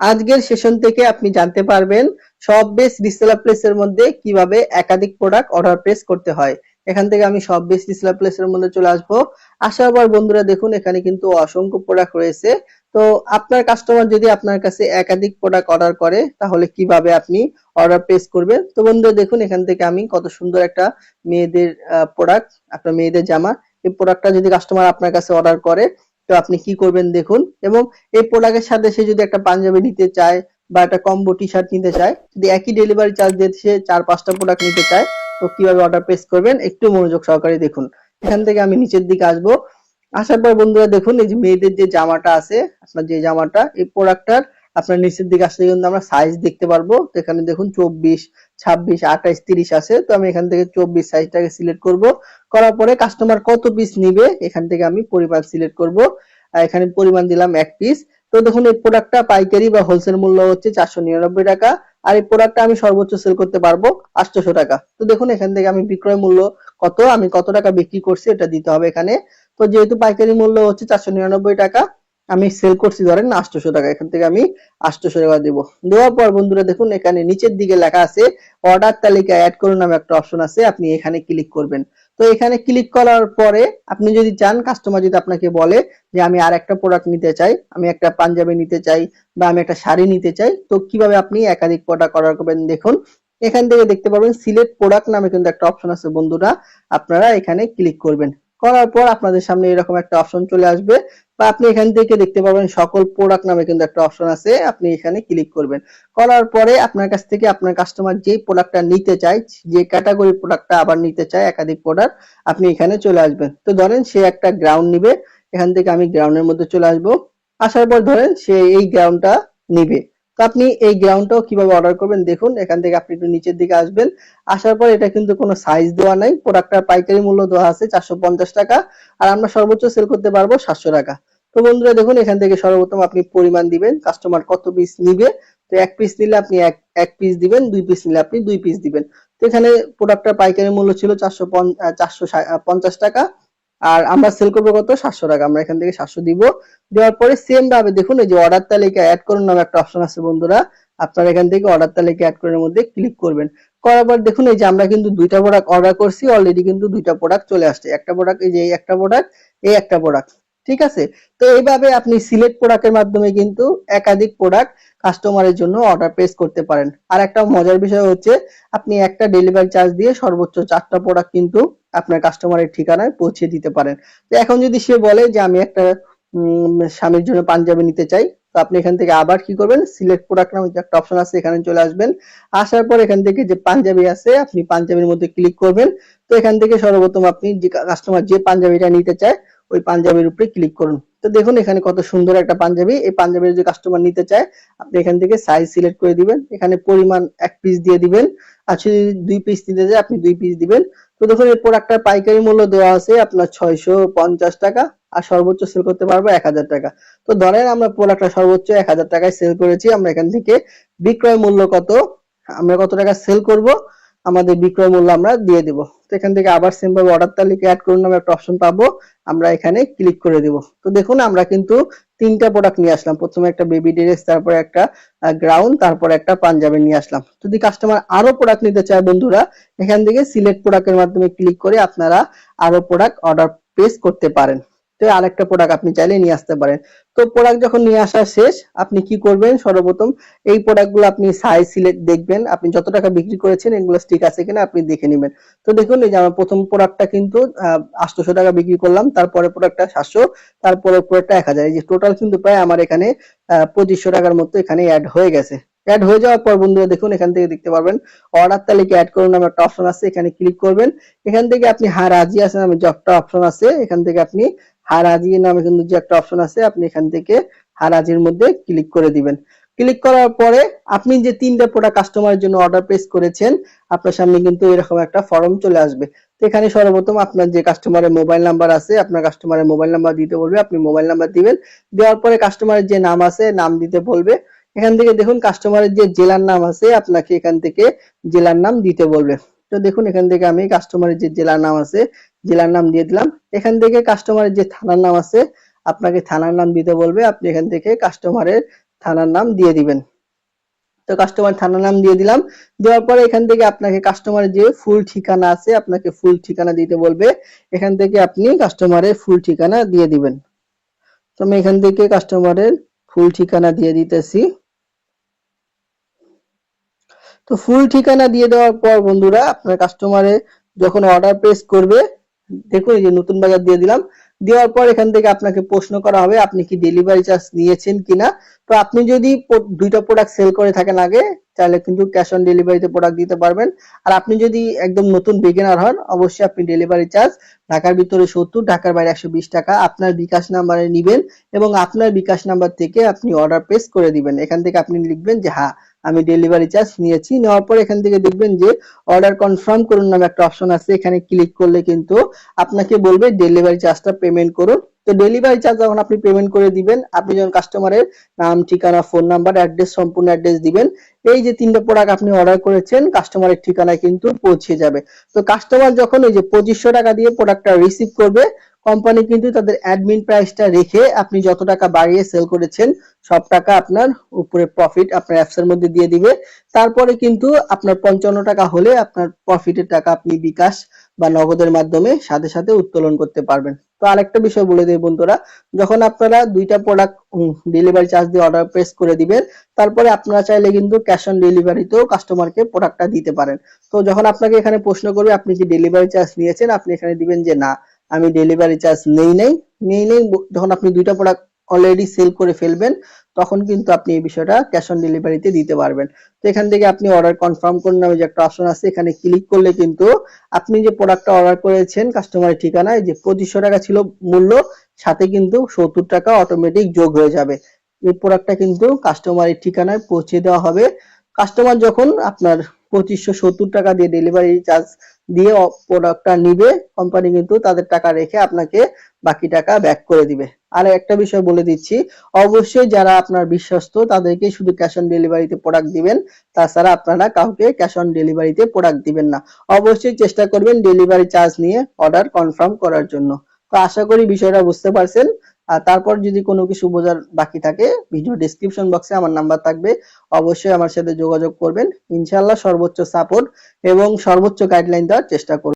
আজকের সেশন থেকে আপনি জানতে পারবেন সব বেস রিসেলার প্লেসের মধ্যে কীভাবে একাধিক প্রোডাক্ট অর্ডার প্লেস করতে হয়। এখান থেকে আমি সব বেস রিসেলার প্লেসের মধ্যে চলে আসব। আসার পর বন্ধুরা দেখুন, এখানে কিন্তু অসংখ্য প্রোডাক্ট রয়েছে। তো আপনার কাস্টমার যদি আপনার কাছে একাধিক প্রোডাক্ট অর্ডার করে, তাহলে কীভাবে আপনি অর্ডার প্লেস করবেন? তো বন্ধুরা দেখুন, এখান থেকে আমি কত সুন্দর একটা মেয়েদের প্রোডাক্ট আপনার মেয়েদের জামা। এই প্রোডাক্টটা যদি কাস্টমার আপনার কাছে অর্ডার করে তো আপনি কি করবেন দেখুন, এবং এই প্রোডাক্টের সাথে সে যদি একটা পাঞ্জাবি নিতে চায় বা একটা কম্বো টি শার্ট নিতে চায়, যদি একই ডেলিভারি চার্জ দিয়ে সে চার, পাঁচটা প্রোডাক্ট নিতে চায়, তো কীভাবে অর্ডার প্লেস করবেন একটু মনোযোগ সহকারে দেখুন। এখান থেকে আমি নিচের দিকে আসব। আসার পর বন্ধুরা দেখুন, এই যে মেয়েদের যে জামাটা আছে, আপনার যে জামাটা, এই প্রোডাক্টটার আপনার নিচের দিকে আসলে কিন্তু আমরা সাইজ দেখতে পারব। তো এখানে দেখুন চব্বিশ, ছাব্বিশ, আঠাইশ, তিরিশ আছে, তো আমি এখান থেকে চব্বিশ সাইজটাকে সিলেক্ট করব। করার পরে কাস্টমার কত পিস নিবে, এখান থেকে আমি পরিমাণ সিলেক্ট করব। এখানে পরিমাণ দিলাম এক পিস তো দেখুন, এই প্রোডাক্টটা পাইকারি বা হোলসেল মূল্য হচ্ছে চারশো নিরানব্বই টাকা। আর এই প্রোডাক্টটা আমি সর্বোচ্চ সেল করতে পারব আটশোশো টাকা। তো দেখুন, এখান থেকে আমি বিক্রয় মূল্য কত, আমি কত টাকা বিক্রি করছি এটা দিতে হবে এখানে। তো যেহেতু পাইকারি মূল্য হচ্ছে চারশো নিরানব্বই টাকা, আমি সেল করছি ধরেন আটশোশো টাকা। এখান থেকে আমি আটশোশো টাকা দেবো। দেওয়ার পর বন্ধুরা, দেখুন, এখানে নিচের দিকে লেখা আছে অর্ডার তালিকা অ্যাড করুন নামে একটা অপশন আছে, আপনি এখানে ক্লিক করবেন। তো এখানে ক্লিক করার পরে আপনি যদি চান কাস্টমার যদি আপনাকে বলে যে আমি আর একটা প্রোডাক্ট নিতে চাই, আমি একটা পাঞ্জাবি নিতে চাই বা আমি একটা শাড়ি নিতে চাই, তো কীভাবে আপনি একাধিক প্রোডাক্ট অর্ডার করবেন দেখুন। এখান থেকে দেখতে পাবেন সিলেক্ট প্রোডাক্ট নামে কিন্তু একটা অপশন আছে বন্ধুরা, আপনারা এখানে ক্লিক করবেন। করার পর আপনাদের সামনে এরকম একটা অপশন চলে আসবে। বা আপনি এখান থেকে দেখতে পাবেন সকল প্রোডাক্ট নামে কিন্তু একটা অপশন আছে, আপনি এখানে ক্লিক করবেন। করার পরে আপনার কাছ থেকে আপনার কাস্টমার যে প্রোডাক্টটা নিতে চায়, যে ক্যাটাগরি প্রোডাক্টটা আবার নিতে চায়, একাধিক প্রোডাক্ট আপনি এখানে চলে আসবেন। তো ধরেন সে একটা গ্রাউন্ড নিবে, এখান থেকে আমি গ্রাউন্ডের মধ্যে চলে আসব। আসার পর ধরেন সে এই গ্রাউন্ডটা নিবে। তো আপনি এই গ্রাউন্ডটাও কীভাবে অর্ডার করবেন দেখুন, এখান থেকে আপনি একটু নিচের দিকে আসবেন। আসার পর এটা কিন্তু কোনো সাইজ দেওয়া নাই প্রোডাক্টটার পাইকারি মূল্য দেওয়া আছে চারশো পঞ্চাশ টাকা, আর আমরা সর্বোচ্চ সেল করতে পারব সাতশো টাকা। তো বন্ধুরা দেখুন, এখান থেকে সর্বপ্রথম আপনি পরিমাণ দিবেন কাস্টমার কত পিস নিবে, তো এক পিস নিলে আপনি এক এক পিস দিবেন, দুই পিস নিলে আপনি দুই পিস দিবেন। তো এখানে প্রোডাক্টটার পাইকারি মূল্য ছিল চারশো চারশো পঞ্চাশ টাকা আর আমরা সেল করব কত? সাতশো টাকা। আমরা এখান থেকে সাতশো দিব। দেওয়ার পরে সেম ভাবে দেখুন, এই যে অর্ডার তালিকা অ্যাড করুন নামে একটা অপশন আছে বন্ধুরা। আপনারা এখান থেকে অর্ডার তালিকা অ্যাড করার মধ্যে ক্লিক করবেন। করার পর দেখুন, এই যে আমরা কিন্তু দুইটা প্রোডাক্ট অর্ডার করছি অলরেডি কিন্তু দুইটা প্রোডাক্ট চলে আসছে। একটা প্রোডাক্ট এই যে একটা প্রোডাক্ট এই একটা প্রোডাক্ট ঠিক আছে? তো এইভাবে আপনি সিলেক্ট প্রোডাক্টের মাধ্যমে কিন্তু একাধিক প্রোডাক্ট কাস্টমারের জন্য অর্ডার প্লেস করতে পারেন। আর একটা মজার বিষয় হচ্ছে, আপনি একটা ডেলিভারি চার্জ দিয়ে সর্বোচ্চ চারটা প্রোডাক্ট কিন্তু আপনার কাস্টমারের ঠিকানায় পৌঁছে দিতে পারেন। তো এখন যদি সে বলে যে, আমি একটা স্বামীর জন্য পাঞ্জাবি নিতে চাই তো আপনি এখান থেকে আবার কি করবেন? সিলেক্ট প্রোডাক্ট নামে একটা অপশন আছে, এখানে চলে আসবেন। আসার পর এখান থেকে যে পাঞ্জাবি আছে, আপনি পাঞ্জাবির মধ্যে ক্লিক করবেন। তো এখান থেকে সর্বপ্রথম আপনি যে কাস্টমার যে পাঞ্জাবিটা নিতে চায় ওই পাঞ্জাবির উপরে ক্লিক করুন। তো দেখুন এখানে কত সুন্দর একটা পাঞ্জাবি। এই পাঞ্জাবির যে কাস্টমার নিতে চায়, আপনি এখান থেকে সাইজ সিলেক্ট করে দিবেন। এখানে পরিমাণ এক পিস দিয়ে দিবেন। আর যদি দুই পিস নিতে চায়, আপনি দুই পিস দিবেন। তো দেখুন এই প্রোডাক্টটার পাইকারি মূল্য দেওয়া আছে আপনার ছয়শো পঞ্চাশ টাকা আর সর্বোচ্চ সেল করতে পারব এক হাজার টাকা। তো ধরেন আমরা প্রোডাক্টটা সর্বোচ্চ এক হাজার টাকায় সেল করেছি। আমরা এখান থেকে বিক্রয় মূল্য কত? আমরা কত টাকা সেল করব? আমাদের বিক্রয় মূল্য আমরা দিয়ে দিব। তো এখান থেকে আবার সিম্পল অর্ডার তালিকা অ্যাড করুন নামে একটা অপশন পাবো। আমরা এখানে ক্লিক করে দিব। তো দেখুন, আমরা কিন্তু তিনটা প্রোডাক্ট নিয়ে আসলাম। প্রথমে একটা বেবি ড্রেস তারপরে একটা গ্রাউন্ড তারপরে একটা পাঞ্জাবি নিয়ে আসলাম। যদি কাস্টমার আরও প্রোডাক্ট নিতে চায় বন্ধুরা, এখান থেকে সিলেক্ট প্রোডাক্টের মাধ্যমে ক্লিক করে আপনারা আরও প্রোডাক্ট অর্ডার প্লেস করতে পারেন। তো আরেকটা প্রোডাক্ট আপনি চাইলে নিয়ে আসতে পারেন। তো প্রোডাক্ট যখন নিয়ে আসা শেষ, আপনি কি করবেন? সর্বপ্রথম এই প্রোডাক্টগুলো আপনি সাইজ সিলেক্ট দেখবেন। আপনি যত টাকা বিক্রি করেছেন, এগুলো স্টিক আছে কিনা আপনি দেখে নেবেন। তো দেখুন, এই যে আমার প্রথম প্রোডাক্টটা কিন্তু আটশোশো টাকা বিক্রি করলাম তারপরে প্রোডাক্টটা সাতশো তারপরে প্রোডাক্টটা এক হাজার। এই যে টোটাল কিন্তু প্রায় আমার এখানে পঁচিশশো টাকার মতো এখানে অ্যাড হয়ে গেছে। অ্যাড হয়ে যাওয়ার পর বন্ধুরা দেখুন, এখান থেকে দেখতে পারবেন অর্ডার তালিকা অ্যাড করুন, নামে একটা অপশন আছে, এখানে ক্লিক করবেন। এখান থেকে আপনি হ্যাঁ রাজি আছে নামে যে একটা অপশন আছে, এখান থেকে আপনি হারাজি নামে কিন্তু যে একটা অপশন আছে, আপনি এখান থেকে হারাজির মধ্যে ক্লিক করে দিবেন। ক্লিক করার পরে আপনি যে তিনটা প্রোডাক্ট কাস্টমারের জন্য অর্ডার প্লেস করেছেন, আপনার সামনে কিন্তু এরকম একটা ফর্ম চলে আসবে। তো এখানে সর্বপ্রথম আপনার যে কাস্টমারের মোবাইল নাম্বার আছে, আপনার কাস্টমারের মোবাইল নাম্বার দিতে বলবে, আপনি মোবাইল নাম্বার দিবেন। দেওয়ার পরে কাস্টমারের যে নাম আছে, নাম দিতে বলবে। এখান থেকে দেখুন কাস্টমারের যে জেলার নাম আছে, আপনাকে এখান থেকে জেলার নাম দিতে বলবে। তো দেখুন এখান থেকে আমি কাস্টমারের যে জেলার নাম আছে জেলার নাম দিয়ে দিলাম। এখান থেকে কাস্টমারের যে থানার নাম আছে, আপনাকে থানার নাম দিতে বলবে। আপনি এখান থেকে কাস্টমারের থানার নাম দিয়ে দিবেন। তো কাস্টমার থানার নাম দিয়ে দিলাম। দেওয়ার পরে এখান থেকে আপনাকে কাস্টমারের যে ফুল ঠিকানা আছে, আপনাকে ফুল ঠিকানা দিতে বলবে। এখান থেকে আপনি কাস্টমারের ফুল ঠিকানা দিয়ে দিবেন। তো আমি এখান থেকে কাস্টমারের ফুল ঠিকানা দিয়ে দিতেছি। তো ফুল ঠিকানা দিয়ে দেওয়ার পর বন্ধুরা, আপনার কাস্টমারে যখন অর্ডার প্লেস করবে দেখুন, এই যে নতুন বাজার দিয়ে দিলাম। দেওয়ার পর এখান থেকে আপনাকে প্রশ্ন করা হবে, আপনি কি ডেলিভারি চার্জ নিয়েছেন কিনা? তো আপনি যদি দুইটা প্রোডাক্ট সেল করে থাকেন আগে, তাহলে কিন্তু ক্যাশ অন ডেলিভারিতে প্রোডাক্ট দিতে পারবেন। আর আপনি যদি একদম নতুন বিগিনার হন, অবশ্যই আপনি ডেলিভারি চার্জ ঢাকার ভিতরে সত্তর, ঢাকার বাইরে একশো বিশ টাকা আপনার বিকাশ নাম্বারে নিবেন এবং আপনার বিকাশ নাম্বার থেকে আপনি অর্ডার প্লেস করে দিবেন। এখান থেকে আপনি লিখবেন যে হ্যাঁ আমি ডেলিভারি চার্জ নিয়েছি। নেওয়ার পর এখান থেকে দেখবেন যে অর্ডার কনফার্ম করুন নামে একটা অপশন আছে। এখানে ক্লিক করলে কিন্তু আপনাকে বলবে ডেলিভারি চার্জটা পেমেন্ট করুন। তো ডেলিভারি চার্জ যখন আপনি পেমেন্ট করে দিবেন, আপনি যখন কাস্টমারের নাম, ঠিকানা ফোন নাম্বার অ্যাড্রেস সম্পূর্ণ অ্যাড্রেস দিবেন, এই যে তিনটা প্রোডাক্ট আপনি অর্ডার করেছেন কাস্টমারের ঠিকানায় কিন্তু পৌঁছে যাবে। তো কাস্টমার যখন এই যে পঁচিশশো টাকা দিয়ে প্রোডাক্টটা রিসিভ করবে কোম্পানি কিন্তু তাদের অ্যাডমিন প্রাইসটা রেখে আপনি যত টাকা বাড়িয়ে সেল করেছেন, সব টাকা আপনার উপরে প্রফিট আপনার অ্যাপস এর মধ্যে দিয়ে দিবে। তারপরে কিন্তু আপনার পঞ্চান্ন টাকা হলে আপনার প্রফিটের টাকা আপনি বিকাশ বা নগদের মাধ্যমে সাথে সাথে উত্তোলন করতে পারবেন। তো আরেকটা বিষয় বলে দেই বন্ধুরা, যখন আপনারা দুইটা প্রোডাক্ট ডেলিভারি চার্জ দিয়ে অর্ডার প্রেস করে দিবেন, তারপরে আপনারা চাইলে কিন্তু ক্যাশ অন ডেলিভারিতেও কাস্টমারকে প্রোডাক্টটা দিতে পারেন। তো যখন আপনাকে এখানে প্রশ্ন করবে, আপনি কি ডেলিভারি চার্জ নিয়েছেন? আপনি এখানে দিবেন যে না। আমি ডেলিভারি চার্জ নেই নেই নেই নেই, যখন আপনি দুইটা প্রোডাক্ট অলরেডি সেল করে ফেলবেন, তখন কিন্তু আপনি এই বিষয়টা ক্যাশ অন ডেলিভারিতে দিতে পারবেন। তো এখান থেকে আপনি অর্ডার কনফার্ম করুন নামে যে একটা অপশন আছে, এখানে ক্লিক করলে কিন্তু আপনি যে প্রোডাক্টটা অর্ডার করেছেন কাস্টমারের ঠিকানায় যে পঁচিশশো টাকা ছিল মূল্য, সাথে কিন্তু সত্তর টাকা অটোমেটিক যোগ হয়ে যাবে। এই প্রোডাক্টটা কিন্তু কাস্টমারের ঠিকানায় পৌঁছে দেওয়া হবে। কাস্টমার যখন আপনার পঁচিশশো সত্তর টাকা দিয়ে ডেলিভারি চার্জ দিয়ে প্রোডাক্টটা নিবে কোম্পানি কিন্তু তাদের টাকা রেখে আপনাকে বাকি টাকা ব্যাক করে দিবে। আর একটা বিষয় বলে দিচ্ছি, অবশ্যই যারা আপনার বিশ্বস্ত, তাদেরকে শুধু ক্যাশ অন ডেলিভারিতে প্রোডাক্ট দিবেন, তাছাড়া আপনারা কাউকে ক্যাশ অন ডেলিভারিতে প্রোডাক্ট দিবেন না। অবশ্যই চেষ্টা করবেন ডেলিভারি চার্জ নিয়ে অর্ডার কনফার্ম করার জন্য। তো আশা করি বিষয়টা বুঝতে পারছেন। আর তারপর যদি কোনো কিছু বোঝার বাকি থাকে, ভিডিও ডিসক্রিপশন বক্সে আমার নাম্বার থাকবে। অবশ্যই আমার সাথে যোগাযোগ করবেন। ইনশাআল্লাহ সর্বোচ্চ সাপোর্ট এবং সর্বোচ্চ গাইডলাইন দেওয়ার চেষ্টা করব।